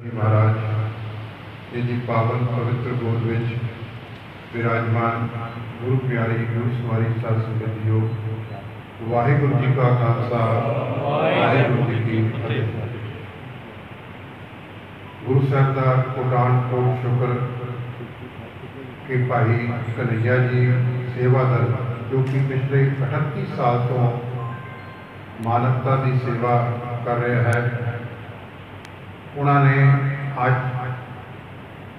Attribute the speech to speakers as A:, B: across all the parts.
A: ਮਹਾਰਾਜ ਜੀ ਪਾਵਨ ਪਵਿੱਤਰ ਗੋਦ ਵਿੱਚ ਵਿਰਾਜਮਾਨ ਗੁਰੂ ਪਿਆਰੀ, ਗੁਰੂ ਸਵਾਰੀ ਸਾਧ ਸੰਗਤ ਜੀਓ, ਵਾਹਿਗੁਰੂ ਜੀ ਕਾ ਖਾਲਸਾ, ਵਾਹਿਗੁਰੂ ਜੀ ਕੀ ਫਤਿਹ। ਗੁਰੂ ਸਾਹਿਬ ਦਾ ਕੋਟਾਨ ਕੋਟ ਸ਼ੁਕਰ ਕਿ ਭਾਈ ਕਨਈਆ ਜੀ ਸੇਵਾਦਰ ਜੋ ਕਿ ਪਿਛਲੇ 38 ਸਾਲ ਤੋਂ ਮਾਨਵਤਾ ਦੀ ਸੇਵਾ ਕਰ ਰਿਹਾ ਹੈ ਉਹਨਾਂ ਨੇ ਅੱਜ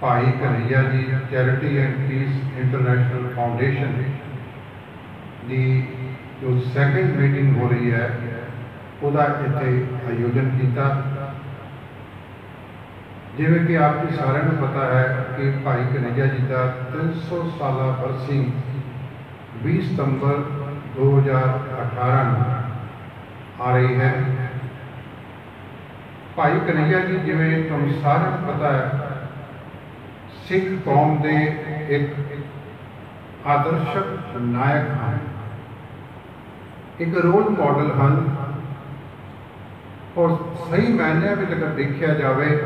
A: Bhai Kanhaiya ji charity and peace international foundation ਦੀ ਜੋ ਸੈਕੰਡ ਮੀਟਿੰਗ ਹੋ ਰਹੀ ਹੈ, ਉਹਦਾ ਇੱਥੇ ਆਯੋਜਨ ਕੀਤਾ। ਜਿਵੇਂ ਕਿ ਆਪ ਜੀ ਸਾਰਿਆਂ ਨੂੰ ਪਤਾ ਹੈ ਕਿ ਭਾਈ ਕਨਈਆ ਜੀ ਦਾ 300 ਸਾਲਾ ਬਰਸੀ 20 ਸਤੰਬਰ 2018 ਨੂੰ ਆ ਰਹੀ ਹੈ। ਭਾਈ ਕਨਈਆ ਜੀ, ਜਿਵੇਂ ਤੁਹਾਨੂੰ ਸਾਰਿਆਂ ਨੂੰ ਪਤਾ ਹੈ, ਸਿੱਖ ਕੌਮ ਦੇ ਇੱਕ ਆਦਰਸ਼ਕ ਨਾਇਕ ਹਨ। ਇੱਕ ਰੋਲ ਮਾਡਲ ਹਨ। ਔਰ ਸਹੀ ਮਾਇਨਿਆਂ ਵਿੱਚ ਅਗਰ ਦੇਖਿਆ ਜਾਵੇ,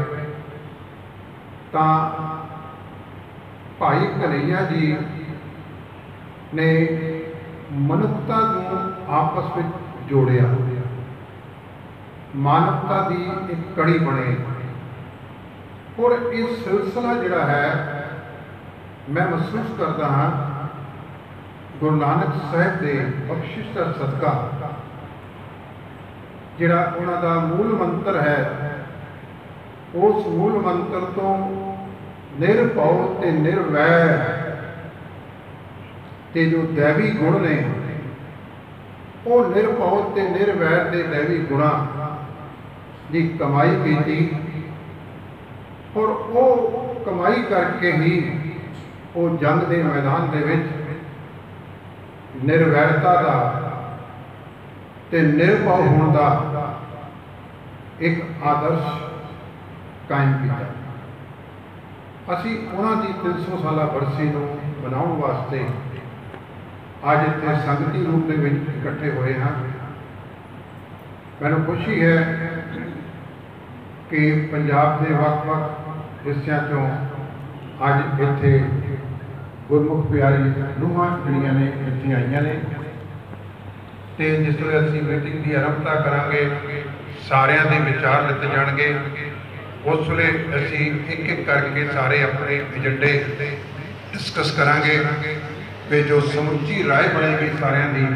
A: ਤਾਂ ਭਾਈ ਕਨਈਆ ਜੀ ਨੇ ਮਨੁੱਖਤਾ ਨੂੰ ਆਪਸ ਵਿੱਚ ਜੋੜਿਆ। ਮਾਨਵਤਾ ਦੀ ਇੱਕ ਕੜੀ ਬਣੇ। ਔਰ ਇਹ ਸਿਲਸਿਲਾ ਜਿਹੜਾ ਹੈ, ਮੈਂ ਮਹਿਸੂਸ ਕਰਦਾ ਹਾਂ ਗੁਰੂ ਨਾਨਕ ਸਾਹਿਬ ਦੇ ਬਖਸ਼ਿਸ਼ ਦਾ ਸਦਕਾ, ਜਿਹੜਾ ਉਹਨਾਂ ਦਾ ਮੂਲ ਮੰਤਰ ਹੈ। ਉਸ ਮੂਲ ਮੰਤਰ ਤੋਂ ਨਿਰਭਉ ਤੇ ਨਿਰਵੈਰ ਤੇ ਜੋ ਦੇਵੀ ਗੁਣ ਨੇ, ਉਹ ਨਿਰਭਉ ਤੇ ਨਿਰਵੈਰ ਦੇ ਦੇਵੀ ਗੁਣਾ ਦੀ ਕਮਾਈ ਕੀਤੀ। ਔਰ ਉਹ ਕਮਾਈ ਕਰਕੇ ਹੀ ਉਹ ਜੰਗ ਦੇ ਮੈਦਾਨ ਦੇ ਵਿੱਚ ਨਿਰਵੈਰਤਾ ਦਾ ਤੇ ਨਿਰਭਉ ਹੋਣ ਦਾ ਇੱਕ ਆਦਰਸ਼ ਕਾਇਮ ਕੀਤਾ। ਅਸੀਂ ਉਹਨਾਂ ਦੀ 300 ਸਾਲਾ ਬਰਸੀ ਨੂੰ ਮਨਾਉਣ ਵਾਸਤੇ ਅੱਜ ਇੱਥੇ ਸੰਗਤੀ ਰੂਪ ਦੇ ਵਿੱਚ ਇਕੱਠੇ ਹੋਏ ਹਾਂ। ਮੈਨੂੰ ਖੁਸ਼ੀ ਹੈ ਕਿ ਪੰਜਾਬ ਦੇ ਵੱਖ-ਵੱਖ ਹਿੱਸਿਆਂ ਤੋਂ ਅੱਜ ਇੱਥੇ ਗੁਰਮੁਖ ਪਿਆਰੀ ਰੂਹਾਂ ਜਿਹੜੀਆਂ ਨੇ ਇੱਥੇ ਆਈਆਂ ਨੇ ਤੇ ਜਿਸ ਵੇਲੇ ਅਸੀਂ ਮੀਟਿੰਗ ਦੀ ਆਰੰਭਤਾ ਕਰਾਂਗੇ ਸਾਰਿਆਂ ਦੇ ਵਿਚਾਰ ਲਿੱਤੇ ਜਾਣਗੇ ਉਸ ਵੇਲੇ ਅਸੀਂ ਇੱਕ ਇੱਕ ਕਰਕੇ ਸਾਰੇ ਆਪਣੇ ਏਜੰਡੇ ਡਿਸਕਸ ਕਰਾਂਗੇ ਤੇ ਜੋ ਸਮੁੱਚੀ رائے ਬਣੇਗੀ ਸਾਰਿਆਂ ਦੀ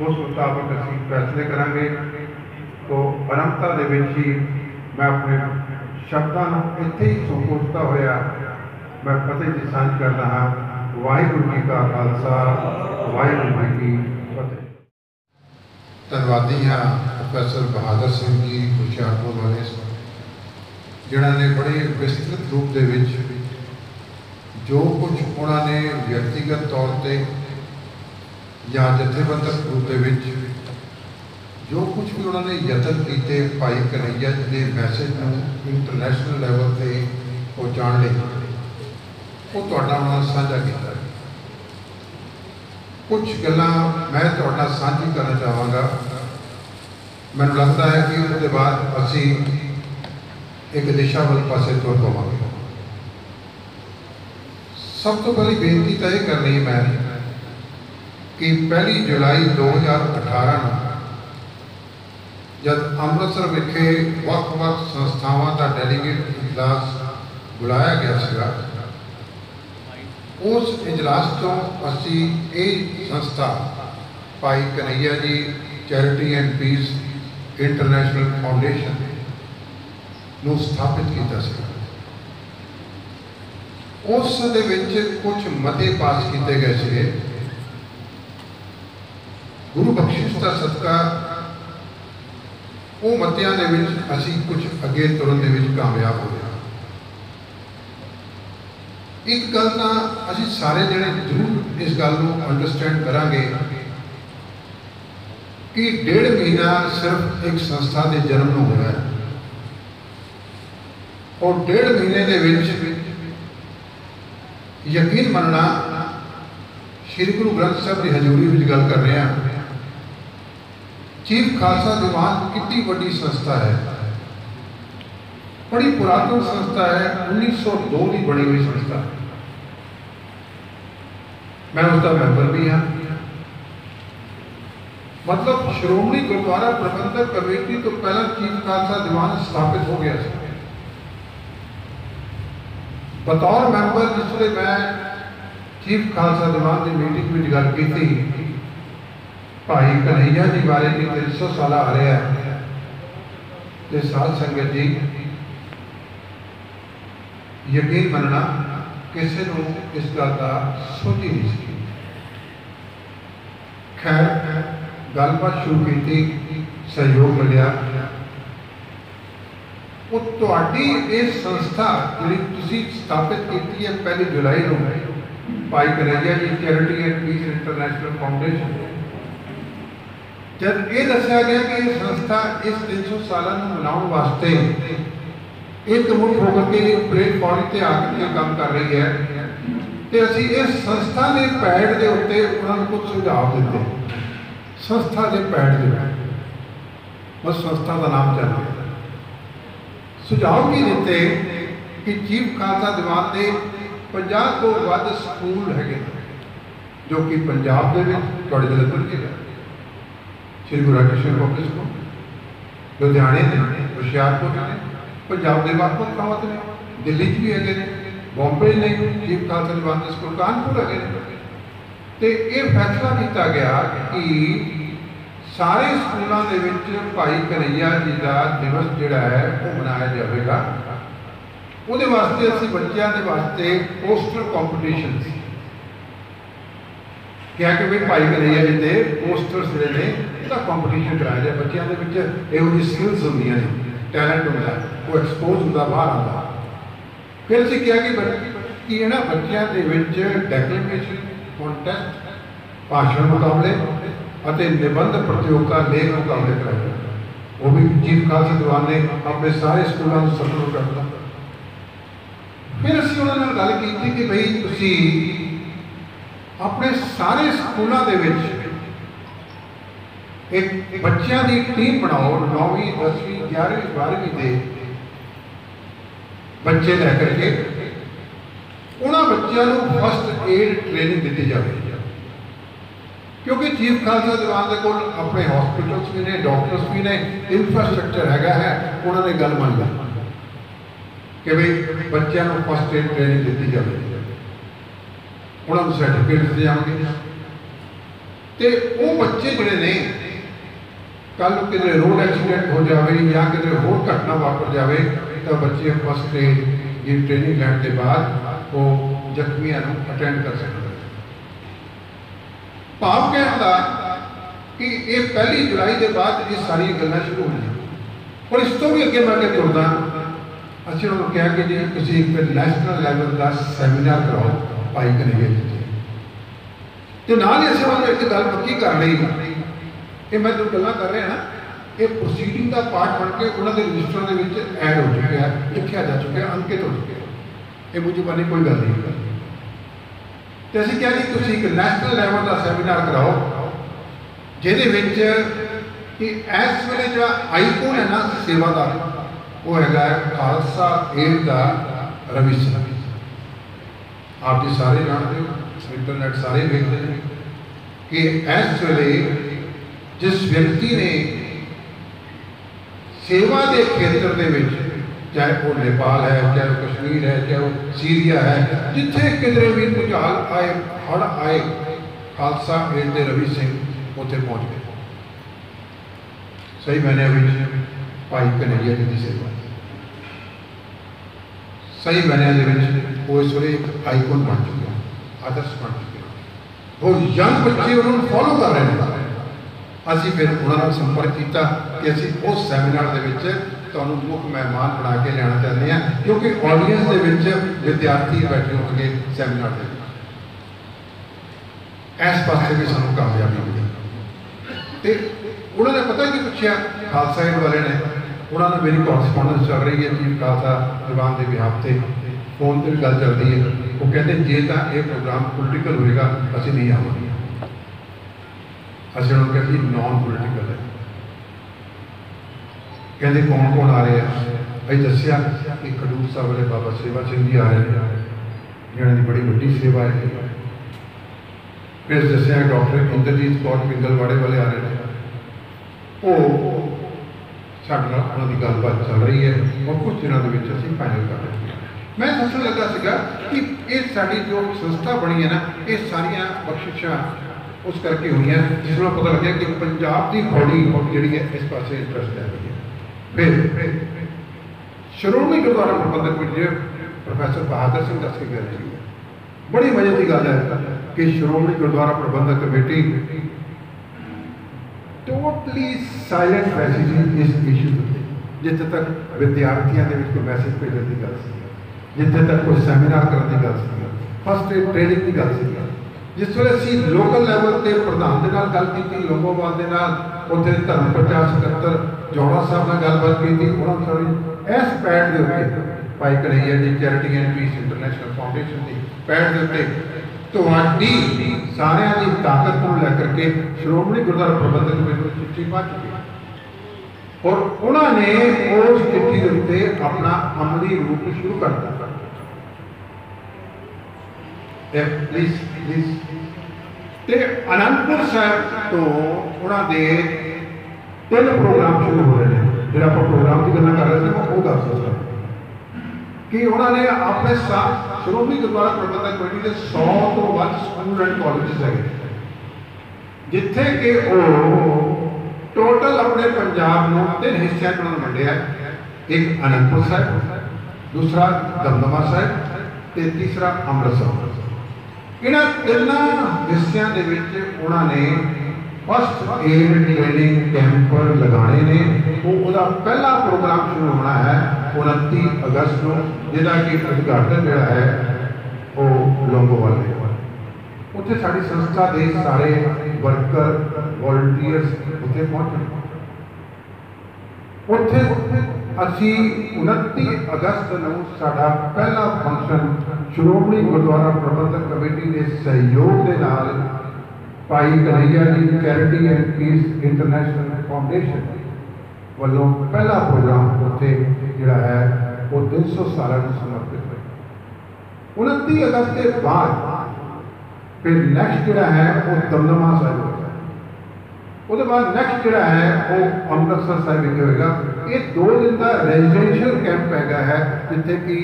A: ਉਸ ਮੁਤਾਬਕ ਅਸੀਂ ਫੈਸਲੇ ਕਰਾਂਗੇ ਤੋਂ ਪਰੰਪਰਾ ਦੇ ਵਿੱਚ ਹੀ ਮੈਂ ਆਪਣੇ ਸ਼ਬਦਾਂ ਨੂੰ ਇੱਥੇ ਹੀ ਸੰਕੋਚਦਾ ਹੋਇਆ। ਮੈਂ ਫਤਿਹ ਦੀ ਸਾਂਝ ਕਰਦਾ ਹਾਂ। ਵਾਹਿਗੁਰੂ ਜੀ ਕਾ ਖਾਲਸਾ, ਵਾਹਿਗੁਰੂ ਜੀ ਕੀ ਫਤਿਹ। ਧੰਨਵਾਦੀ ਹਾਂ ਪ੍ਰੋਫੈਸਰ ਬਹਾਦਰ ਸਿੰਘ ਜੀ, ਹੁਸ਼ਿਆਰਪੁਰ ਵਾਲੇ ਜਿਨ੍ਹਾਂ ਨੇ ਬੜੇ ਵਿਸਤ੍ਰਿਤ ਰੂਪ ਦੇ ਵਿੱਚ ਜੋ ਕੁਝ ਉਹਨਾਂ ਨੇ ਵਿਅਕਤੀਗਤ ਤੌਰ ਤੇ ਜਾਂ ਜਥੇਬੰਦਕ ਰੂਪ ਦੇ ਵਿੱਚ ਜੋ ਕੁਝ ਵੀ ਉਹਨਾਂ ਨੇ ਯਤਨ ਕੀਤੇ, ਭਾਈ ਕਨਈਆ ਜੀ ਦੇ ਮੈਸੇਜ ਨੂੰ ਇੰਟਰਨੈਸ਼ਨਲ ਲੈਵਲ ਤੇ ਪਹੁੰਚਾਉਣ ਲਈ, ਉਹ ਤੁਹਾਡਾ ਨਾਲ ਸਾਂਝਾ ਕੀਤਾ। ਕੁਝ ਗੱਲਾਂ ਮੈਂ ਤੁਹਾਡਾ ਨਾਲ ਸਾਂਝੀ ਕਰਨਾ ਚਾਹਾਂਗਾ। ਮੈਨੂੰ ਲੱਗਦਾ ਹੈ ਕਿ ਉਸ ਦੇ ਬਾਅਦ ਅਸੀਂ ਇੱਕ ਦਿਸ਼ਾ ਵੱਲ ਪਾਸੇ ਤੁਰ ਪਵਾਂਗੇ। ਸਭ ਤੋਂ ਪਹਿਲੀ ਬੇਨਤੀ ਤਾਂ ਇਹ ਕਰਨੀ ਮੈਂ ਕਿ ਪਹਿਲੀ ਜੁਲਾਈ 2018 ਨੂੰ ਜਦ ਅੰਮ੍ਰਿਤਸਰ ਵਿਖੇ ਵੱਖ-ਵੱਖ ਸੰਸਥਾਵਾਂ ਦਾ ਡੈਲੀਗੇਟ ਇਜਲਾਸ ਬੁਲਾਇਆ ਗਿਆ ਸੀਗਾ, ਉਸ ਇਜਲਾਸ ਤੋਂ ਅਸੀਂ ਇਹ ਸੰਸਥਾ Bhai Kanhaiya ji charity and peace international foundation ਨੂੰ ਸਥਾਪਿਤ ਕੀਤਾ ਸੀ। ਉਸ ਦੇ ਵਿੱਚ ਕੁਝ ਮਤੇ ਪਾਸ ਕੀਤੇ ਗਏ ਸੀਗੇ। ਗੁਰੂ ਬਖਸ਼ਿਸ਼ ਦਾ ਸਦਕਾ ਉਹ ਮਤਿਆਂ ਦੇ ਵਿੱਚ ਅਸੀਂ ਕੁਝ ਅੱਗੇ ਤੁਰਨ ਦੇ ਵਿੱਚ ਕਾਮਯਾਬ ਹੋਏ ਇੱਕ ਗੱਲ ਤਾਂ ਅਸੀਂ ਸਾਰੇ ਜਿਹੜੇ ਜ਼ਰੂਰ ਇਸ ਗੱਲ ਨੂੰ ਅੰਡਰਸਟੈਂਡ ਕਰਾਂਗੇ ਕਿ ਡੇਢ ਮਹੀਨਾ ਸਿਰਫ ਇੱਕ ਸੰਸਥਾ ਦੇ ਜਨਮ ਨੂੰ ਹੋਇਆ ਹੈ। ਔਰ ਡੇਢ ਮਹੀਨੇ ਦੇ ਵਿੱਚ ਯਕੀਨ ਮੰਨਣਾ ਸ੍ਰੀ ਗੁਰੂ ਗ੍ਰੰਥ ਸਾਹਿਬ ਦੀ ਹਜ਼ੂਰੀ ਵਿੱਚ ਗੱਲ ਕਰ ਰਹੇ ਹਾਂ। ਚੀਫ ਖਾਲਸਾ ਦੀਵਾਨ ਕਿੰਨੀ ਵੱਡੀ ਸੰਸਥਾ ਹੈ ਬੜੀ ਪੁਰਾਤਨ ਸੰਸਥਾ ਹੈ 1902 ਦੀ ਬਣੀ ਹੋਈ ਸੰਸਥਾ ਮੈਂ ਉਸ ਦਾ ਮੈਂਬਰ ਵੀ ਹਾਂ ਮਤਲਬ ਸ਼੍ਰੋਮਣੀ ਗੁਰਦੁਆਰਾ ਪ੍ਰਬੰਧਕ ਕਮੇਟੀ ਤੋਂ ਪਹਿਲਾਂ ਚੀਫ ਖਾਲਸਾ ਦੀਵਾਨ ਸਥਾਪਿਤ ਹੋ ਗਿਆ ਸੀ ਬਤੌਰ ਮੈਂਬਰ ਜਿਸ ਵੇਲੇ ਮੈਂ ਚੀਫ ਖਾਲਸਾ ਦੀਵਾਨ ਦੀ ਮੀਟਿੰਗ ਵਿੱਚ ਗੱਲ ਕੀਤੀ ਭਾਈ ਕਨਈਆ ਜੀ ਬਾਰੇ ਜੀ 300 ਸਾਲਾ ਆ ਰਿਹਾ ਤੇ ਸਾਧ ਸੰਗਤ ਜੀ, ਯਕੀਨ ਮੰਨਣਾ, ਕਿਸੇ ਨੂੰ ਇਸ ਗੱਲ ਦਾ ਸੋਚ ਨਹੀਂ ਸੀ। ਖੈਰ, ਗੱਲਬਾਤ ਸ਼ੁਰੂ ਕੀਤੀ, ਸਹਿਯੋਗ ਮਿਲਿਆ। ਉਹ ਤੁਹਾਡੀ ਇਹ ਸੰਸਥਾ ਜਿਹੜੀ ਤੁਸੀਂ ਸਥਾਪਿਤ ਕੀਤੀ ਹੈ ਪਹਿਲੀ ਜੁਲਾਈ ਨੂੰ, Bhai Kanhaiya ji charity and peace international foundation. ਜਦ ਇਹ ਦੱਸਿਆ ਗਿਆ ਕਿ ਇਹ ਸੰਸਥਾ ਇਸ 300 ਸਾਲਾਂ ਨੂੰ ਮਨਾਉਣ ਵਾਸਤੇ ਇੱਕ ਮੁੱਠ ਹੋ ਕੇ ਇੱਕ ਪਲੇਟਫਾਰਮ ਤੇ ਆ ਕੇ ਕੰਮ ਕਰ ਰਹੀ ਹੈ ਤੇ ਅਸੀਂ ਇਸ ਸੰਸਥਾ ਦੇ ਪੈੜ ਦੇ ਉੱਤੇ ਉਹਨਾਂ ਨੂੰ ਕੁਝ ਸੁਝਾਅ ਦਿੱਤੇ। ਸੰਸਥਾ ਦੇ ਪੈੜ ਦੇ ਉੱਤੇ। ਬਸ ਸੰਸਥਾ ਦਾ ਨਾਮ ਚੱਲ ਰਿਹਾ। ਸੁਝਾਅ ਕੀ ਦਿੱਤੇ ਕਿ ਚੀਫ ਖਾਲਸਾ ਦੀਵਾਨ ਦੇ 50 ਤੋਂ ਵੱਧ ਸਕੂਲ ਹੈਗੇ ਜੋ ਕਿ ਪੰਜਾਬ ਦੇ ਵਿੱਚ, ਤੁਹਾਡੇ ਜਲੰਧਰ ਦੇ ਹੈ ਸ਼੍ਰੀ ਗੁਰੂ ਰਾਜੇਸ਼ਵਰ ਪਬਲਿਕ ਸਕੂਲ ਲੁਧਿਆਣੇ ਨੇ ਹੁਸ਼ਿਆਰਪੁਰ ਨੇ ਪੰਜਾਬ ਦੇ ਵੱਖ ਵੱਖ ਥਾਵਾਂ ਨੇ। ਦਿੱਲੀ 'ਚ ਵੀ ਹੈਗੇ ਨੇ, ਬੰਬੇ ਨੇ, ਚੀਫ ਖਾਲਸਾ ਦੀਵਾਨ ਸਕੂਲ, ਕਾਨਪੁਰ ਹੈਗੇ ਨੇ। ਤੇ ਇਹ ਫੈਸਲਾ ਕੀਤਾ ਗਿਆ ਕਿ ਸਾਰੇ ਸਕੂਲਾਂ ਦੇ ਵਿੱਚ ਭਾਈ ਕਨਈਆ ਜੀ ਦਾ ਦਿਵਸ ਜਿਹੜਾ ਹੈ, ਉਹ ਮਨਾਇਆ ਜਾਵੇਗਾ। ਉਹਦੇ ਵਾਸਤੇ ਅਸੀਂ ਬੱਚਿਆਂ ਦੇ ਵਾਸਤੇ ਪੋਸਟਰ ਕੰਪੀਟੀਸ਼ਨਸ ਕਿਹਾ ਕਿ ਵੀ ਭਾਈ ਕਨਈਆ ਜੀ ਦੇ ਪੋਸਟਰਸ ਜਿਹੜੇ ਨੇ ਇਹਦਾ ਕੰਪੀਟੀਸ਼ਨ ਕਰਾਇਆ ਜਾਏ। ਬੱਚਿਆਂ ਦੇ ਵਿੱਚ ਇਹੋ ਜਿਹੀ ਸਕਿੱਲਸ ਹੁੰਦੀਆਂ ਨੇ ਟੈਲੈਂਟ ਹੁੰਦਾ, ਉਹ ਐਕਸਪੋਜ਼ ਹੁੰਦਾ ਬਾਹਰ ਆਉਂਦਾ। ਫਿਰ ਅਸੀਂ ਕਿਹਾ ਕਿ ਕਿ ਇਹਨਾਂ ਬੱਚਿਆਂ ਦੇ ਵਿੱਚ ਡੈਕਲੇਮੇਸ਼ਨ ਕੰਟੈਸਟ ਭਾਸ਼ਣ ਮੁਕਾਬਲੇ ਅਤੇ ਨਿਬੰਧ ਪ੍ਰਤੀਯੋਗਤਾ ਲੇਖ ਮੁਕਾਬਲੇ ਕਰਾਏ ਉਹ ਵੀ ਚੀਫ ਖਾਲਸਾ ਦੀਵਾਨ ਨੇ ਆਪਣੇ ਸਾਰੇ ਸਕੂਲਾਂ ਨੂੰ ਸਫਲ ਕਰਤਾ। ਫਿਰ ਅਸੀਂ ਉਹਨਾਂ ਨਾਲ ਗੱਲ ਕੀਤੀ ਕਿ ਭਈ ਤੁਸੀਂ ਆਪਣੇ ਸਾਰੇ ਸਕੂਲਾਂ ਦੇ ਵਿੱਚ ਇੱਕ ਬੱਚਿਆਂ ਦੀ ਟੀਮ ਬਣਾਓ 9ਵੀਂ 10ਵੀਂ 11ਵੀਂ 12ਵੀਂ ਦੇ ਬੱਚੇ ਲੈ ਕਰਕੇ ਉਹਨਾਂ ਬੱਚਿਆਂ ਨੂੰ ਫਸਟ ਏਡ ਟ੍ਰੇਨਿੰਗ ਦਿੱਤੀ ਜਾਵੇ। ਕਿਉਂਕਿ ਚੀਫ ਖਾਲਸਾ ਦੀਵਾਨ ਦੇ ਕੋਲ ਆਪਣੇ ਹਸਪੀਟਲਸ ਵੀ ਨੇ ਡਾਕਟਰਸ ਵੀ ਨੇ ਇਨਫਰਾਸਟ੍ਰਕਚਰ ਹੈਗਾ ਹੈ, ਉਹਨਾਂ ਨੇ ਗੱਲ ਮੰਨ ਲਈ ਕਿ ਵੀ ਬੱਚਿਆਂ ਨੂੰ ਫਸਟ ਏਡ ਟ੍ਰੇਨਿੰਗ ਦਿੱਤੀ ਜਾਵੇ। ਉਹਨਾਂ ਨੂੰ ਸਰਟੀਫਿਕੇਟ ਦਿੱਤੇ ਜਾਣਗੇ। ਤੇ ਉਹ ਬੱਚੇ ਜਿਹੜੇ ਨੇ ਕੱਲ ਨੂੰ ਕਿਤੇ ਰੋਡ ਐਕਸੀਡੈਂਟ ਹੋ ਜਾਵੇ ਜਾਂ ਕਿਤੇ ਹੋਰ ਘਟਨਾ ਵਾਪਰ ਜਾਵੇ, ਤਾਂ ਬੱਚੇ ਫਸਟ ਏਡ ਦੀ ਟ੍ਰੇਨਿੰਗ ਲੈਣ ਦੇ ਬਾਅਦ ਉਹ ਜ਼ਖਮੀਆਂ ਨੂੰ ਅਟੈਂਡ ਕਰ ਸਕਦੇ ਭਾਵ ਕਹਿਣ ਦਾ ਕਿ ਇਹ ਪਹਿਲੀ ਜੁਲਾਈ ਦੇ ਬਾਅਦ ਇਹ ਸਾਰੀਆਂ ਗੱਲਾਂ ਸ਼ੁਰੂ ਹੋਈਆਂ ਔਰ ਇਸ ਤੋਂ ਵੀ ਅੱਗੇ ਮੈਂ ਅੱਗੇ ਤੁਰਦਾ, ਅਸੀਂ ਉਹਨਾਂ ਨੂੰ ਕਿਹਾ ਕਿ ਜੇ, ਤੁਸੀਂ ਇੱਕ ਨੈਸ਼ਨਲ ਲੈਵਲ ਦਾ ਸੈਮੀਨਾਰ ਕਰਾਓ। ਭਾਈ ਕਨਈਆ ਤੇ। ਨਾਲ ਹੀ ਅਸੀਂ ਉਹਨਾਂ ਇੱਕ ਗੱਲ ਪੱਕੀ ਕਰ ਲਈ। ਇਹ ਮੈਂ ਜੋ ਗੱਲਾਂ ਕਰ ਰਿਹਾ ਨਾ, ਇਹ ਪ੍ਰੋਸੀਡਿੰਗ ਦਾ ਪਾਰਟ ਬਣ ਕੇ ਉਹਨਾਂ ਦੇ ਰਜਿਸਟਰ ਦੇ ਵਿੱਚ ਐਡ ਹੋ ਚੁੱਕਿਆ, ਲਿਖਿਆ ਜਾ ਚੁੱਕਿਆ, ਅੰਕਿਤ ਹੋ ਚੁੱਕਿਆ। ਇਹ ਮੁਝੇ ਕੋਈ ਗੱਲ ਨਹੀਂ। ਤੇ ਅਸੀਂ ਕਿਹਾ ਜੀ, ਤੁਸੀਂ ਇੱਕ ਨੈਸ਼ਨਲ ਲੈਵਲ ਦਾ ਸੈਮੀਨਾਰ ਕਰਾਓ, ਜਿਹਦੇ ਵਿੱਚ ਕਿ ਇਸ ਵੇਲੇ ਜਿਹੜਾ ਆਈਕਨ ਹੈ ਨਾ ਸੇਵਾ ਦਾ ਉਹ ਹੈਗਾ ਖਾਲਸਾ ਏਡ ਦਾ ਰਵੀ ਸਿੰਘ ਆਪ ਜੀ ਸਾਰੇ ਜਾਣਦੇ ਹੋ ਇੰਟਰਨੈਟ ਸਾਰੇ ਵੇਖਦੇ ਨੇ ਕਿ ਇਸ ਵੇਲੇ ਜਿਸ ਵਿਅਕਤੀ ਨੇ ਸੇਵਾ ਦੇ ਖੇਤਰ ਦੇ ਵਿੱਚ, ਚਾਹੇ ਉਹ ਨੇਪਾਲ ਹੈ, ਚਾਹੇ ਉਹ ਕਸ਼ਮੀਰ ਹੈ, ਚਾਹੇ ਉਹ ਸੀਰੀਆ ਹੈ, ਜਿੱਥੇ ਕਿਧਰੇ ਵੀ ਭੁਚਾਲ ਆਏ ਹੜ ਆਏ, ਖਾਲਸਾ ਏਡ ਦੇ ਰਵੀ ਸਿੰਘ ਉੱਥੇ ਪਹੁੰਚ ਗਏ। ਸਹੀ ਮੈਨੇ ਵਿੱਚ ਭਾਈ ਕਨਈਆ ਜੀ ਦੀ ਸੇਵਾ। ਸਹੀ ਮੈਨੇ ਦੇ ਵਿੱਚ ਉਹ ਇਸ ਵੇਲੇ ਇੱਕ ਆਈਕਨ ਬਣ ਚੁੱਕਿਆ, ਆਦਰਸ਼ ਬਣ ਚੁੱਕਿਆ। ਉਹ ਯੰਗ ਬੱਚੇ ਉਹਨਾਂ ਨੂੰ ਫੋਲੋ ਕਰ ਰਹੇ ਨੇ। ਅਸੀਂ ਫਿਰ ਉਹਨਾਂ ਨਾਲ ਸੰਪਰਕ ਕੀਤਾ ਕਿ ਅਸੀਂ ਉਸ ਸੈਮੀਨਾਰ ਦੇ ਵਿੱਚ ਤੁਹਾਨੂੰ ਮੁੱਖ ਮਹਿਮਾਨ ਬਣਾ ਕੇ ਲਿਆਉਣਾ ਚਾਹੁੰਦੇ ਹਾਂ, ਕਿਉਂਕਿ ਆਡੀਅנס ਦੇ ਵਿੱਚ ਵਿਦਿਆਰਥੀ ਬੈਠੇ ਹੋਣਗੇ ਸੈਮੀਨਾਰ ਦੇ ਵਿੱਚ। ਇਸ ਪਾਸੇ ਵੀ ਸਾਨੂੰ ਕਾਮਯਾਬੀ ਮਿਲੀ। ਤੇ ਉਹਨਾਂ ਨੇ ਪਤਾ ਕੀ ਪੁੱਛਿਆ? ਖਾਲਸਾ ਏਡ ਵਾਲੇ ਨੇ ਉਹਨਾਂ ਨਾਲ ਮੇਰੀ correspondence ਚੱਲ ਰਹੀ ਹੈ, ਚੀਫ ਖਾਲਸਾ ਦੀਵਾਨ ਦੇ ਬਿਹਾਫ ਤੇ। ਫੋਨ ਤੇ ਵੀ ਗੱਲ ਚੱਲਦੀ ਹੈ। ਉਹ ਕਹਿੰਦੇ, ਜੇ ਤਾਂ ਇਹ ਪ੍ਰੋਗਰਾਮ ਪੋਲੀਟੀਕਲ ਹੋਏਗਾ, ਅਸੀਂ ਨਹੀਂ ਆਵਾਂਗੇ। ਅਸੀਂ ਉਹਨਾਂ ਨੂੰ ਕਹਿੰਦੇ ਨਾਨ ਪੋਲੀਟੀਕਲ ਹੈ। ਕਹਿੰਦੇ, ਕੌਣ ਕੌਣ ਆ ਰਹੇ? ਆ ਅਸੀਂ ਦੱਸਿਆ ਕਿ ਖਡੂਰ ਸਾਹਿਬ ਵਾਲੇ ਬਾਬਾ ਸੇਵਾ ਸਿੰਘ ਜੀ ਆ ਰਹੇ ਨੇ। ਜਿਹਨਾਂ ਦੀ ਬੜੀ ਵੱਡੀ ਸੇਵਾ ਹੈ। ਫਿਰ ਦੱਸਿਆ, ਡਾਕਟਰ ਇੰਦਰਜੀਤ ਕੌਰ ਪਿੰਗਲਵਾੜੇ ਵਾਲੇ ਆ ਰਹੇ ਨੇ। ਉਹ ਸਾਡੇ ਨਾਲ ਉਹਨਾਂ ਦੀ ਗੱਲਬਾਤ ਚੱਲ ਰਹੀ ਹੈ ਔਰ ਕੁਝ ਦਿਨਾਂ ਦੇ ਵਿੱਚ ਅਸੀਂ ਫਾਈਨਲ ਕਰ ਰਹੇ ਹਾਂ। ਮੈਂ ਦੱਸਣ ਲੱਗਾ ਸੀਗਾ ਕਿ ਇਹ ਸਾਡੀ ਜੋ ਸੰਸਥਾ ਬਣੀ ਹੈ ਨਾ, ਇਹ ਸਾਰੀਆਂ ਬਖਸ਼ਿਸ਼ਾਂ ਉਸ ਕਰਕੇ ਹੋਈਆਂ, ਜਿਸ ਨੂੰ ਪਤਾ ਲੱਗਿਆ ਕਿ ਪੰਜਾਬ ਦੀ ਬੋਡੀ ਜਿਹੜੀ ਹੈ ਇਸ ਪਾਸੇ ਇੰਟਰਸਟ ਹੈ। ਫਿਰ ਸ਼੍ਰੋਮਣੀ ਗੁਰਦੁਆਰਾ ਪ੍ਰਬੰਧਕ ਕਮੇਟੀ ਦੇ ਪ੍ਰੋਫੈਸਰ ਬਹਾਦਰ ਸਿੰਘ ਦੱਸ ਕੇ ਗਏ ਸੀ। ਬੜੀ ਮਜ਼ੇ ਦੀ ਗੱਲ ਹੈ ਕਿ Shiromani Gurdwara Prabandhak committee totally silent message ਇਸ ਇਸ਼ੂ ਤੇ ਜਿੱਥੇ ਤੱਕ ਵਿਦਿਆਰਥੀਆਂ ਦੇ ਵਿੱਚ ਕੋਈ ਮੈਸੇਜ ਭੇਜਣ ਦੀ ਗੱਲ ਸੀ, ਜਿੱਥੇ ਤੱਕ ਕੋਈ ਸੈਮੀਨਾਰ ਕਰਨ ਦੀ ਗੱਲ ਸੀ ਫਸਟ ਏਡ ਟ੍ਰੇਨਿੰਗ ਦੀ ਗੱਲ ਸੀ। ਜਿਸ ਵੇਲੇ ਅਸੀਂ ਲੋਕਲ ਲੈਵਲ ਤੇ ਪ੍ਰਧਾਨ ਦੇ ਨਾਲ ਗੱਲ ਕੀਤੀ ਲੋਗੋਵਾਲ ਦੇ ਨਾਲ, ਉੱਥੇ ਧਰਮ ਪ੍ਰਚਾਰ ਸਕੱਤਰ ਜੋੜਾ ਸਾਹਿਬ ਨਾਲ ਗੱਲਬਾਤ ਕੀਤੀ, ਉਹਨਾਂ ਸਾਰੀ ਇਸ ਪੈਡ ਦੇ ਉੱਤੇ, Bhai Kanhaiya ji charity and peace international foundation the pad ਦੇ ਉੱਤੇ, ਤੁਹਾਡੀ ਸਾਰਿਆਂ ਦੀ ਤਾਕਤ ਨੂੰ ਲੈ ਕਰਕੇ ਸ਼੍ਰੋਮਣੀ ਗੁਰਦੁਆਰਾ ਪ੍ਰਬੰਧਕ ਕਮੇਟੀ ਨੂੰ ਚਿੱਠੀ ਪਾ ਚੁੱਕੀ ਔਰ ਉਹਨਾਂ ਨੇ ਉਸ ਚਿੱਠੀ ਦੇ ਉੱਤੇ ਆਪਣਾ ਅਮਲੀ ਰੂਪ ਸ਼ੁਰੂ ਕਰ ਦਿੱਤਾ। ਇਹ ਪਲੀਜ਼ ਪਲੀਜ਼ ਤੇ ਅਨੰਦਪੁਰ ਸਾਹਿਬ ਤੋਂ ਉਹਨਾਂ ਦੇ ਤਿੰਨ ਪ੍ਰੋਗਰਾਮ ਸ਼ੁਰੂ ਹੋ ਰਹੇ ਨੇ। ਜਿਹੜਾ ਆਪਾਂ ਪ੍ਰੋਗਰਾਮ ਦੀ ਗੱਲਾਂ ਕਰ ਰਹੇ ਸੀ ਉਹ ਦੱਸ ਸਕਦਾ ਕਿ ਉਹਨਾਂ ਨੇ ਆਪਣੇ ਸਾਥ ਸ਼੍ਰੋਮਣੀ ਗੁਰਦੁਆਰਾ ਪ੍ਰਬੰਧਕ ਕਮੇਟੀ ਦੇ 100 ਤੋਂ ਵੱਧ ਸਕੂਲ ਐਂਡ ਕਾਲਜਸ ਹੈਗੇ। ਜਿੱਥੇ ਕਿ ਉਹ ਟੋਟਲ ਆਪਣੇ ਪੰਜਾਬ ਨੂੰ ਤਿੰਨ ਹਿੱਸਿਆਂ ਵਿੱਚ ਵੰਡਿਆ। ਇੱਕ ਅਨੰਦਪੁਰ ਸਾਹਿਬ, ਦੂਸਰਾ ਦਮਦਮਾ ਸਾਹਿਬ ਤੇ ਤੀਸਰਾ ਅੰਮ੍ਰਿਤਸਰ। ਇਹਨਾਂ ਤਿੰਨਾਂ ਹਿੱਸਿਆਂ ਦੇ ਵਿੱਚ ਉਹਨਾਂ ਨੇ ਫਸਟ ਏਡ ਟ੍ਰੇਨਿੰਗ ਕੈਂਪ ਲਗਾਣੇ ਨੇ, ਉਹ ਉਹਦਾ ਪਹਿਲਾ ਪ੍ਰੋਗਰਾਮ ਸ਼ੁਰੂ ਹੋਣਾ ਹੈ 29 ਅਗਸਤ ਨੂੰ, ਜਿਹਦਾ ਕਿ ਉਦਘਾਟਨ ਜਿਹੜਾ ਹੈ ਉਹ ਲੋਂਗੋਵਾਲ ਦੇ ਉੱਥੇ ਸਾਡੀ ਸੰਸਥਾ ਦੇ ਸਾਰੇ ਵਰਕਰ ਵੋਲੰਟੀਅਰਸ ਉੱਥੇ ਪਹੁੰਚਣ ਉੱਥੇ ਅਸੀਂ 29 ਅਗਸਤ ਨੂੰ ਸਾਡਾ ਪਹਿਲਾ ਫੰਕਸ਼ਨ ਸ਼੍ਰੋਮਣੀ ਗੁਰਦੁਆਰਾ ਪ੍ਰਬੰਧਕ ਕਮੇਟੀ ਦੇ ਸਹਿਯੋਗ ਦੇ ਨਾਲ Bhai Kanhaiya ji charity and peace international foundation ਵੱਲੋਂ ਪਹਿਲਾ ਪ੍ਰੋਗਰਾਮ ਉੱਥੇ ਜਿਹੜਾ ਹੈ, ਉਹ 300 ਸਾਲਾਂ ਨੂੰ ਸਮਰਪਿਤ ਹੋਇਆ 29 ਅਗਸਤ ਦੇ ਬਾਅਦ ਫਿਰ ਨੈਕਸਟ ਜਿਹੜਾ ਹੈ, ਉਹ ਦਮਦਮਾ ਸਾਹਿਬ ਹੋਏਗਾ ਉਹਦੇ ਬਾਅਦ ਨੈਕਸਟ ਜਿਹੜਾ ਹੈ, ਉਹ ਅੰਮ੍ਰਿਤਸਰ ਸਾਹਿਬ ਵਿਖੇ ਹੋਏਗਾ। ਇਹ ਦੋ ਦਿਨ ਦਾ ਰੈਜ਼ੀਡੈਂਸ਼ੀਅਲ ਕੈਂਪ ਹੈਗਾ ਹੈ, ਜਿੱਥੇ ਕਿ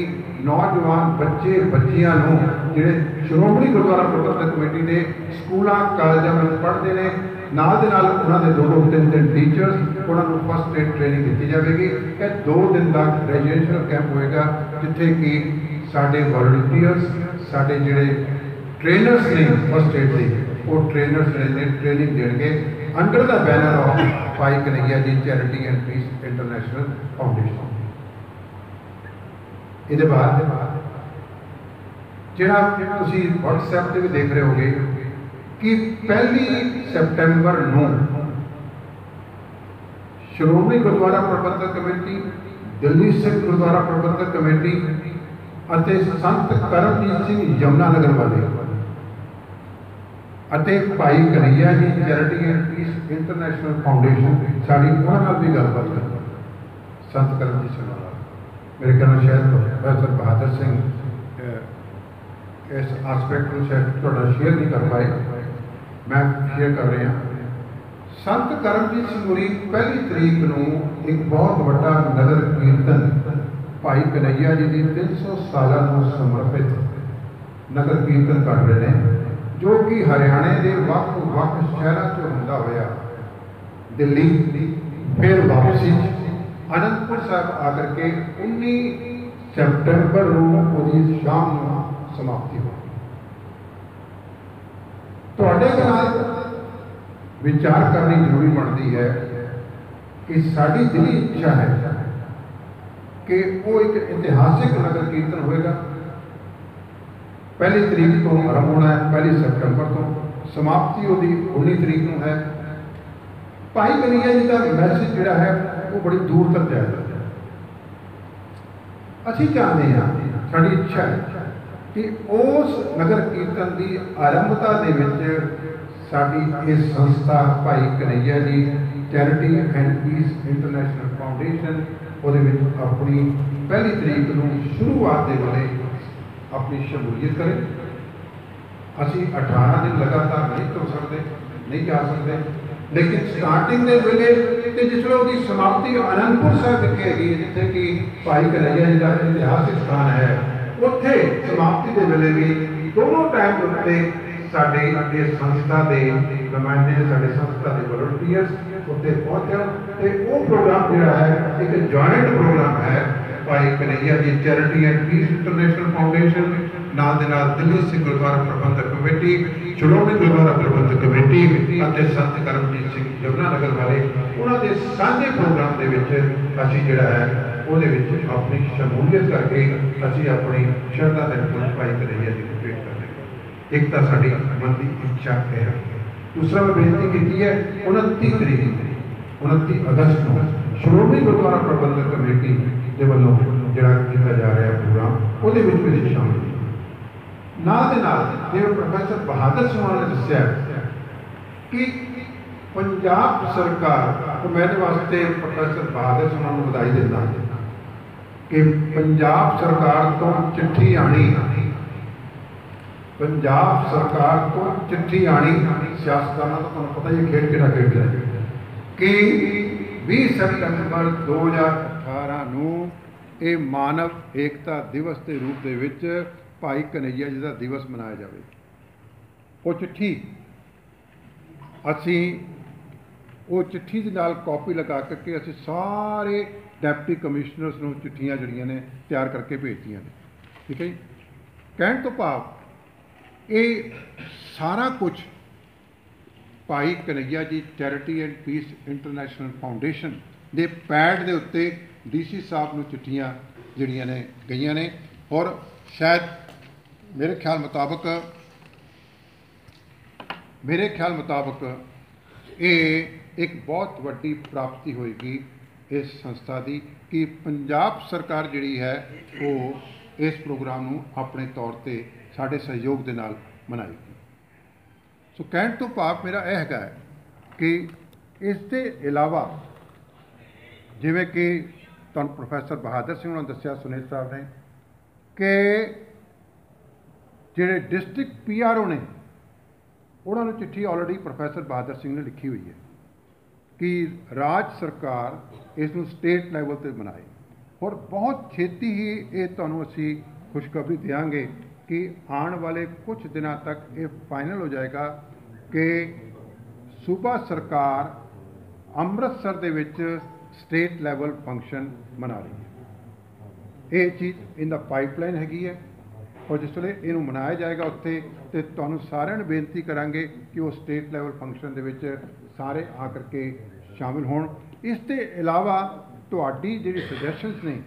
A: ਨੌਜਵਾਨ ਬੱਚੇ, ਬੱਚੀਆਂ ਨੂੰ ਜਿਹੜੇ ਸ਼੍ਰੋਮਣੀ ਗੁਰਦੁਆਰਾ ਪ੍ਰਬੰਧਕ ਕਮੇਟੀ ਦੇ ਸਕੂਲਾਂ, ਕਾਲਜਾਂ ਵਿੱਚ ਪੜ੍ਹਦੇ ਨੇ, ਨਾਲ ਦੇ ਨਾਲ ਉਹਨਾਂ ਦੇ ਦੋ ਦੋ ਤਿੰਨ ਤਿੰਨ ਟੀਚਰਸ ਉਹਨਾਂ ਨੂੰ ਫਸਟ ਏਡ ਟ੍ਰੇਨਿੰਗ ਦਿੱਤੀ ਜਾਵੇਗੀ। ਇਹ ਦੋ ਦਿਨ ਦਾ ਰੈਜ਼ੀਡੈਂਸ਼ੀਅਲ ਕੈਂਪ ਹੋਏਗਾ, ਜਿੱਥੇ ਕਿ ਸਾਡੇ ਵੋਲੰਟੀਅਰਸ ਸਾਡੇ ਜਿਹੜੇ ਟ੍ਰੇਨਰਸ ਨੇ ਫਸਟ ਏਡ ਦੇ, ਉਹ ਟ੍ਰੇਨਰਸ ਨੇ ਟ੍ਰੇਨਿੰਗ ਦੇਣਗੇ under the banner of Bhai Kanhaiya ji charity and peace international foundation ਇਹਦੇ ਬਾਅਦ ਜਿਹੜਾ ਤੁਸੀਂ WhatsApp ਤੇ ਵੀ ਦੇਖ ਰਹੇ ਹੋਗੇ ਕਿ ਪਹਿਲੀ ਸਪਟੈਂਬਰ ਨੂੰ ਸ਼੍ਰੋਮਣੀ ਗੁਰਦੁਆਰਾ ਪ੍ਰਬੰਧਕ ਕਮੇਟੀ, ਦਿੱਲੀ ਸਿੱਖ ਗੁਰਦੁਆਰਾ ਪ੍ਰਬੰਧਕ ਕਮੇਟੀ ਅਤੇ ਸੰਤ ਕਰਮਜੀਤ ਸਿੰਘ ਯਮਨਾ ਨਗਰ ਵਾਲੇ ਅਤੇ Bhai Kanhaiya ji charity and peace international foundation, ਸਾਡੀ ਉਹਨਾਂ ਨਾਲ ਵੀ ਗੱਲਬਾਤ ਕਰਨੀ ਸੰਤ ਕਰਮਜੀਤ ਸਿੰਘ ਨਾਲ। ਮੇਰੇ ਖਿਆਲ ਨਾਲ ਸ਼ਾਇਦ ਪ੍ਰੋਫੈਸਰ ਬਹਾਦਰ ਸਿੰਘ ਇਸ ਆਸਪੈਕਟ ਨੂੰ ਸ਼ਾਇਦ ਤੁਹਾਡਾ ਸ਼ੇਅਰ ਨਹੀਂ ਕਰ ਪਾਏ। ਮੈਂ ਸ਼ੇਅਰ ਕਰ ਰਿਹਾ। ਸੰਤ ਕਰਮਜੀਤ ਸਿੰਘ ਮੁਰੀ ਪਹਿਲੀ ਤਰੀਕ ਨੂੰ ਇੱਕ ਬਹੁਤ ਵੱਡਾ ਨਗਰ ਕੀਰਤਨ ਭਾਈ ਕਨਈਆ ਜੀ ਦੀ 300 ਸਾਲਾਂ ਨੂੰ ਸਮਰਪਿਤ ਨਗਰ ਕੀਰਤਨ ਕਰ ਰਹੇ ਨੇ, ਜੋ ਕਿ ਹਰਿਆਣੇ ਦੇ ਵੱਖ ਵੱਖ ਸ਼ਹਿਰਾਂ ਤੋਂ ਹੁੰਦਾ ਹੋਇਆ ਦਿੱਲੀ, ਫਿਰ ਵਾਪਸੀ। ਅਨੰਦਪੁਰ ਸਾਹਿਬ ਆ ਕਰਕੇ 19 ਸਪਟੈਂਬਰ ਨੂੰ ਉਹਦੀ ਸ਼ਾਮ ਨੂੰ ਸਮਾਪਤੀ ਹੋਈ ਤੁਹਾਡੇ ਨਾਲ ਵਿਚਾਰ ਕਰਨੀ ਜ਼ਰੂਰੀ ਬਣਦੀ ਹੈ ਕਿ ਸਾਡੀ ਜਿਹੜੀ ਇੱਛਾ ਹੈ ਕਿ ਉਹ ਇੱਕ ਇਤਿਹਾਸਿਕ ਨਗਰ ਕੀਰਤਨ ਹੋਏਗਾ। ਪਹਿਲੀ ਤਰੀਕ ਤੋਂ ਆਰੰਭ ਹੋਣਾ ਹੈ, ਪਹਿਲੀ ਸਤੰਬਰ ਤੋਂ ਸਮਾਪਤੀ ਉਹਦੀ 19 ਤਰੀਕ ਨੂੰ ਹੈ। ਭਾਈ ਕਨਈਆ ਜੀ ਦਾ ਮੈਸੇਜ ਜਿਹੜਾ ਹੈ, ਉਹ ਬੜੀ ਦੂਰ ਤੱਕ ਜਾਂਦਾ ਹੈ ਅਸੀਂ ਚਾਹੁੰਦੇ ਹਾਂ, ਸਾਡੀ ਇੱਛਾ ਹੈ ਕਿ ਉਸ ਨਗਰ ਕੀਰਤਨ ਦੀ ਆਰੰਭਤਾ ਦੇ ਵਿੱਚ ਸਾਡੀ ਇਹ ਸੰਸਥਾ Bhai Kanhaiya ji charity and peace international foundation ਉਹਦੇ ਵਿੱਚ ਆਪਣੀ ਪਹਿਲੀ ਤਰੀਕ ਨੂੰ ਸ਼ੁਰੂਆਤ ਦੇ ਵੇਲੇ ਆਪਣੀ ਸ਼ਮੂਲੀਅਤ ਕਰੇ। ਅਸੀਂ 18 ਦਿਨ ਲਗਾਤਾਰ ਨਹੀਂ ਤੁਰ ਸਕਦੇ, ਨਹੀਂ ਜਾ ਸਕਦੇ। ਲੇਕਿਨ ਸਟਾਰਟਿੰਗ ਦੇ ਵੇਲੇ ਤੇ ਜਿਸ ਵੇਲੇ ਉਹਦੀ ਸਮਾਪਤੀ ਅਨੰਦਪੁਰ ਸਾਹਿਬ ਵਿਖੇ ਹੈਗੀ ਜਿੱਥੇ ਕਿ ਭਾਈ ਕਨਈਆ ਜੀ ਦਾ ਇਤਿਹਾਸਿਕ ਸਥਾਨ ਹੈ, ਉੱਥੇ ਸਮਾਪਤੀ ਦੇ ਵੇਲੇ ਵੀ ਦੋਨੋਂ ਟਾਈਮ ਉੱਤੇ ਸਾਡੇ ਅੱਗੇ ਸੰਸਥਾ ਦੇ ਨੁਮਾਇੰਦੇ ਸਾਡੇ ਸੰਸਥਾ ਦੇ ਵਲੰਟੀਅਰਸ ਉੱਥੇ ਪਹੁੰਚਣ ਤੇ ਉਹ ਪ੍ਰੋਗਰਾਮ ਜਿਹੜਾ ਹੈ, ਇੱਕ ਜੁਆਇੰਟ ਪ੍ਰੋਗਰਾਮ ਹੈ, ਭਾਈ ਕਨਈਆ ਦੀ charity and peace international foundation ਨਾਲ ਦੇ ਨਾਲ ਦਿੱਲੀ ਸਿੱਖ ਗੁਰਦੁਆਰਾ ਪ੍ਰਬੰਧਕ ਕਮੇਟੀ ਸ਼੍ਰੋਮਣੀ ਗੁਰਦੁਆਰਾ ਪ੍ਰਬੰਧਕ ਕਮੇਟੀ ਅਤੇ ਸੰਤ ਕਰਮਜੀਤ ਸਿੰਘ ਜਮਨਾ ਨਗਰ ਵਾਲੇ, ਉਹਨਾਂ ਦੇ ਸਾਂਝੇ ਪ੍ਰੋਗਰਾਮ ਦੇ ਵਿੱਚ ਅਸੀਂ ਜਿਹੜਾ ਹੈ, ਉਹਦੇ ਵਿੱਚ ਆਪਣੀ ਸ਼ਮੂਲੀਅਤ ਕਰਕੇ ਅਸੀਂ ਆਪਣੀ ਸ਼ਰਧਾ ਦੇ ਪੁੱਤ ਭਾਈ ਕਨਈਆ ਜੀ ਨੂੰ ਕਰਦੇ ਇੱਕ ਤਾਂ ਸਾਡੀ ਮਨ ਦੀ ਇੱਛਾ ਹੈ। ਦੂਸਰਾ ਮੈਂ ਬੇਨਤੀ ਕੀਤੀ ਹੈ 29 ਤਰੀਕ 29 ਅਗਸਤ ਨੂੰ ਸ਼੍ਰੋਮਣੀ ਗੁਰਦੁਆਰਾ ਪ੍ਰਬੰਧਕ ਕਮੇਟੀ ਦੇ ਵੱਲੋਂ ਜਿਹੜਾ ਕੀਤਾ ਜਾ ਰਿਹਾ ਪ੍ਰੋਗਰਾਮ, ਉਹਦੇ ਵਿੱਚ ਵੀ ਸ਼ਾਮਲ ਨਾਲ ਦੇ ਨਾਲ ਜਿਵੇਂ ਪ੍ਰੋਫੈਸਰ ਬਹਾਦਰ ਸਿੰਘ ਨੇ ਦੱਸਿਆ ਕਿ ਪੰਜਾਬ ਸਰਕਾਰ ਮੈਂ ਵਾਸਤੇ ਪ੍ਰੋਫੈਸਰ ਬਹਾਦਰ ਸਿੰਘ ਨੂੰ ਵਧਾਈ ਦਿੰਦਾ ਕਿ ਪੰਜਾਬ ਸਰਕਾਰ ਤੋਂ ਚਿੱਠੀ ਆਣੀ, ਪੰਜਾਬ ਸਰਕਾਰ ਤੋਂ ਚਿੱਠੀ ਆਣੀ, ਸਿਆਸਤਦਾਨਾਂ ਦਾ ਤੁਹਾਨੂੰ ਪਤਾ ਹੀ ਖੇਡ ਕਿਹੜਾ ਖੇਡਦਾ ਹੈ, ਕਿ 20 ਸਤੰਬਰ 2018 ਨੂੰ ਇਹ ਮਾਨਵ ਏਕਤਾ ਦਿਵਸ ਦੇ ਰੂਪ ਦੇ ਵਿੱਚ ਭਾਈ ਕਨਈਆ ਜੀ ਦਾ ਦਿਵਸ ਮਨਾਇਆ ਜਾਵੇ। ਉਹ ਚਿੱਠੀ ਅਸੀਂ ਉਹ ਚਿੱਠੀ ਦੇ ਨਾਲ ਕਾਪੀ ਲਗਾ ਕੇ ਅਸੀਂ ਸਾਰੇ ਡੈਪਟੀ ਕਮਿਸ਼ਨਰਸ ਨੂੰ ਚਿੱਠੀਆਂ ਜਿਹੜੀਆਂ ਨੇ ਤਿਆਰ ਕਰਕੇ ਭੇਜਤੀਆਂ ਨੇ। ਠੀਕ ਹੈ ਜੀ? ਕਹਿਣ ਤੋਂ ਭਾਵ ਇਹ ਸਾਰਾ ਕੁਝ Bhai Kanhaiya ji charity and peace international foundation ਦੇ ਪੈਡ ਦੇ ਉੱਤੇ ਡੀਸੀ ਸਾਹਿਬ ਨੂੰ ਚਿੱਠੀਆਂ ਜਿਹੜੀਆਂ ਨੇ ਗਈਆਂ ਨੇ ਔਰ ਸ਼ਾਇਦ ਮੇਰੇ ਖਿਆਲ ਮੁਤਾਬਕ, ਮੇਰੇ ਖਿਆਲ ਮੁਤਾਬਕ ਇਹ ਇੱਕ ਬਹੁਤ ਵੱਡੀ ਪ੍ਰਾਪਤੀ ਹੋਏਗੀ ਇਸ ਸੰਸਥਾ ਦੀ ਕਿ ਪੰਜਾਬ ਸਰਕਾਰ ਜਿਹੜੀ ਹੈ, ਉਹ ਇਸ ਪ੍ਰੋਗਰਾਮ ਨੂੰ ਆਪਣੇ ਤੌਰ ਤੇ ਸਾਡੇ ਸਹਿਯੋਗ ਦੇ ਨਾਲ ਮਨਾਏਗੀ। ਸੋ ਕਹਿਣ ਤੋਂ ਭਾਵ ਮੇਰਾ ਇਹ ਹੈਗਾ ਹੈ ਕਿ ਇਸ ਦੇ ਇਲਾਵਾ ਜਿਵੇਂ ਕਿ ਤੁਹਾਨੂੰ ਪ੍ਰੋਫੈਸਰ ਬਹਾਦਰ ਸਿੰਘ ਨੇ ਦੱਸਿਆ, ਸੁਨੀਲ ਸਾਹਿਬ ਨੇ, ਕਿ ਜਿਹੜੇ ਡਿਸਟ੍ਰਿਕਟ ਪੀਆਰਓ ਨੇ, ਉਹਨਾਂ ਨੂੰ ਚਿੱਠੀ ਆਲਰੇਡੀ ਪ੍ਰੋਫੈਸਰ ਬਹਾਦਰ ਸਿੰਘ ਨੇ ਲਿਖੀ ਹੋਈ ਹੈ ਕਿ ਰਾਜ ਸਰਕਾਰ ਇਸ ਨੂੰ ਸਟੇਟ ਲੈਵਲ ਤੇ ਬਣਾਏ। ਔਰ ਬਹੁਤ ਛੇਤੀ ਹੀ ਇਹ ਤੁਹਾਨੂੰ ਅਸੀਂ ਖੁਸ਼ਖਬਰੀ ਦੇਵਾਂਗੇ ਕਿ ਆਉਣ ਵਾਲੇ ਕੁਝ ਦਿਨਾਂ ਤੱਕ ਇਹ ਫਾਈਨਲ ਹੋ ਜਾਏਗਾ ਕਿ ਸੂਬਾ ਸਰਕਾਰ ਅੰਮ੍ਰਿਤਸਰ ਦੇ ਵਿੱਚ ਸਟੇਟ ਲੈਵਲ ਫੰਕਸ਼ਨ ਮਨਾ ਰਹੀ ਹੈ। ਇਹ ਚੀਜ਼ ਇਨ ਦਾ ਪਾਈਪਲਾਈਨ ਹੈਗੀ ਹੈ। ਔਰ ਜਿਸ ਵੇਲੇ ਇਹਨੂੰ ਮਨਾਇਆ ਜਾਏਗਾ ਉੱਥੇ ਤੇ ਤੁਹਾਨੂੰ ਸਾਰਿਆਂ ਨੂੰ ਬੇਨਤੀ ਕਰਾਂਗੇ ਕਿ ਉਹ ਸਟੇਟ ਲੈਵਲ ਫੰਕਸ਼ਨ ਦੇ ਵਿੱਚ ਸਾਰੇ ਆ ਕਰਕੇ ਸ਼ਾਮਿਲ ਹੋਣ। ਇਸ ਦੇ ਇਲਾਵਾ ਤੁਹਾਡੀ ਜਿਹੜੀ ਸੁਜੈਸ਼ਨਸ ਨੇ,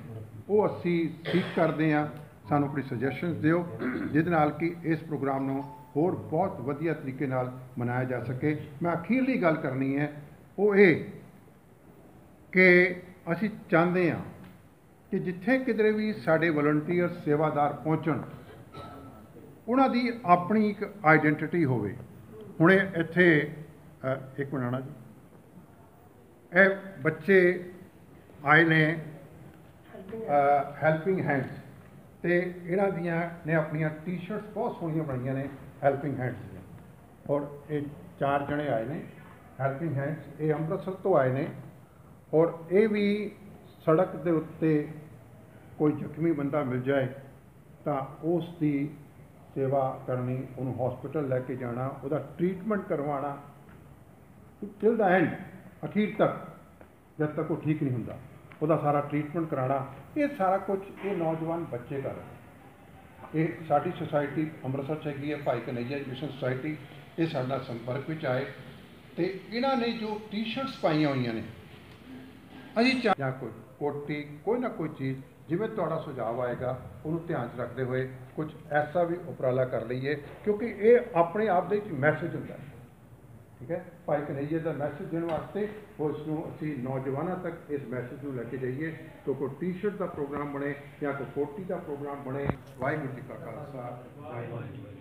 A: ਉਹ ਅਸੀਂ ਠੀਕ ਕਰਦੇ ਹਾਂ। ਸਾਨੂੰ ਆਪਣੀ ਸੁਜੈਸ਼ਨਸ ਦਿਓ, ਜਿਹਦੇ ਨਾਲ ਕਿ ਇਸ ਪ੍ਰੋਗਰਾਮ ਨੂੰ ਹੋਰ ਬਹੁਤ ਵਧੀਆ ਤਰੀਕੇ ਨਾਲ ਮਨਾਇਆ ਜਾ ਸਕੇ। ਮੈਂ ਅਖੀਰਲੀ ਗੱਲ ਕਰਨੀ ਹੈ, ਉਹ ਇਹ ਕਿ ਅਸੀਂ ਚਾਹੁੰਦੇ ਹਾਂ ਕਿ ਜਿੱਥੇ ਕਿਧਰੇ ਵੀ ਸਾਡੇ ਵਲੰਟੀਅਰ ਸੇਵਾਦਾਰ ਪਹੁੰਚਣ ਉਹਨਾਂ ਦੀ ਆਪਣੀ ਇੱਕ ਆਈਡੈਂਟੀਟੀ ਹੋਵੇ। ਹੁਣ ਇੱਥੇ ਇੱਕ ਮਿੰਟ ਜੀ। ਇਹ ਬੱਚੇ ਆਏ ਨੇ ਹੈਲਪਿੰਗ ਹੈਂਡਸ ਤੇ ਇਹਨਾਂ ਦੀਆਂ ਨੇ ਆਪਣੀਆਂ ਟੀ-ਸ਼ਰਟਸ ਬਹੁਤ ਸੋਹਣੀਆਂ ਬਣਾਈਆਂ ਨੇ ਹੈਲਪਿੰਗ ਹੈਂਡਸ ਦੀਆਂ। ਔਰ ਇਹ ਚਾਰ ਜਣੇ ਆਏ ਨੇ ਹੈਲਪਿੰਗ ਹੈਂਡਸ, ਇਹ ਅੰਮ੍ਰਿਤਸਰ ਤੋਂ ਆਏ ਨੇ। ਔਰ ਇਹ ਵੀ ਸੜਕ ਦੇ ਉੱਤੇ ਕੋਈ ਜ਼ਖਮੀ ਬੰਦਾ ਮਿਲ ਜਾਏ ਤਾਂ ਉਸ ਦੀ ਸੇਵਾ ਕਰਨੀ, ਉਹਨੂੰ ਹਸਪੀਟਲ ਲੈ ਕੇ ਜਾਣਾ, ਉਹਦਾ ਟ੍ਰੀਟਮੈਂਟ ਕਰਵਾਉਣਾ ਟਿਲ ਦਾ ਐਂਡ ਅਖੀਰ ਤੱਕ, ਜਦ ਤੱਕ ਉਹ ਠੀਕ ਨਹੀਂ ਹੁੰਦਾ, ਉਹਦਾ ਸਾਰਾ ਟ੍ਰੀਟਮੈਂਟ ਕਰਾਉਣਾ, ਇਹ ਸਾਰਾ ਕੁਝ ਇਹ ਨੌਜਵਾਨ ਬੱਚੇ ਕਰ ਰਹੇ ਇਹ ਸਾਡੀ ਸੁਸਾਇਟੀ ਅੰਮ੍ਰਿਤਸਰ 'ਚ ਹੈਗੀ ਹੈ, ਭਾਈ ਕਨਈਆ ਐਜੂਕੇਸ਼ਨ ਸੁਸਾਇਟੀ ਇਹ ਸਾਡੇ ਨਾਲ ਸੰਪਰਕ ਵਿੱਚ ਆਏ ਤੇ ਇਹਨਾਂ ਨੇ ਜੋ ਟੀ-ਸ਼ਰਟਸ ਪਾਈਆਂ ਹੋਈਆਂ ਨੇ, ਅਸੀਂ ਚਾਹ ਜਾਂ ਕੋਈ ਕੋਟੀ, ਕੋਈ ਨਾ ਕੋਈ ਚੀਜ਼ ਜਿਵੇਂ ਤੁਹਾਡਾ ਸੁਝਾਅ ਆਏਗਾ, ਉਹਨੂੰ ਧਿਆਨ 'ਚ ਰੱਖਦੇ ਹੋਏ ਕੁਝ ਐਸਾ ਵੀ ਉਪਰਾਲਾ ਕਰ ਲਈਏ, ਕਿਉਂਕਿ ਇਹ ਆਪਣੇ ਆਪ ਦੇ ਵਿੱਚ ਮੈਸੇਜ ਹੁੰਦਾ ਹੈ। ਠੀਕ ਹੈ? ਭਾਈ ਕਨਈਏ ਦਾ ਮੈਸੇਜ ਦੇਣ ਵਾਸਤੇ ਉਸ ਨੂੰ ਅਸੀਂ ਨੌਜਵਾਨਾਂ ਤੱਕ ਇਸ ਮੈਸੇਜ ਨੂੰ ਲੈ ਕੇ ਜਾਈਏ ਤਾਂ ਕੋਈ ਟੀ-ਸ਼ਰਟ ਦਾ ਪ੍ਰੋਗਰਾਮ ਬਣੇ ਜਾਂ ਕੋਈ ਕੋਟੀ ਦਾ ਪ੍ਰੋਗਰਾਮ ਬਣੇ। ਵਾਹਿਗੁਰੂ ਜੀ ਕਾ ਖਾਲਸਾ, ਵਾਹਿਗੁਰੂ ਜੀ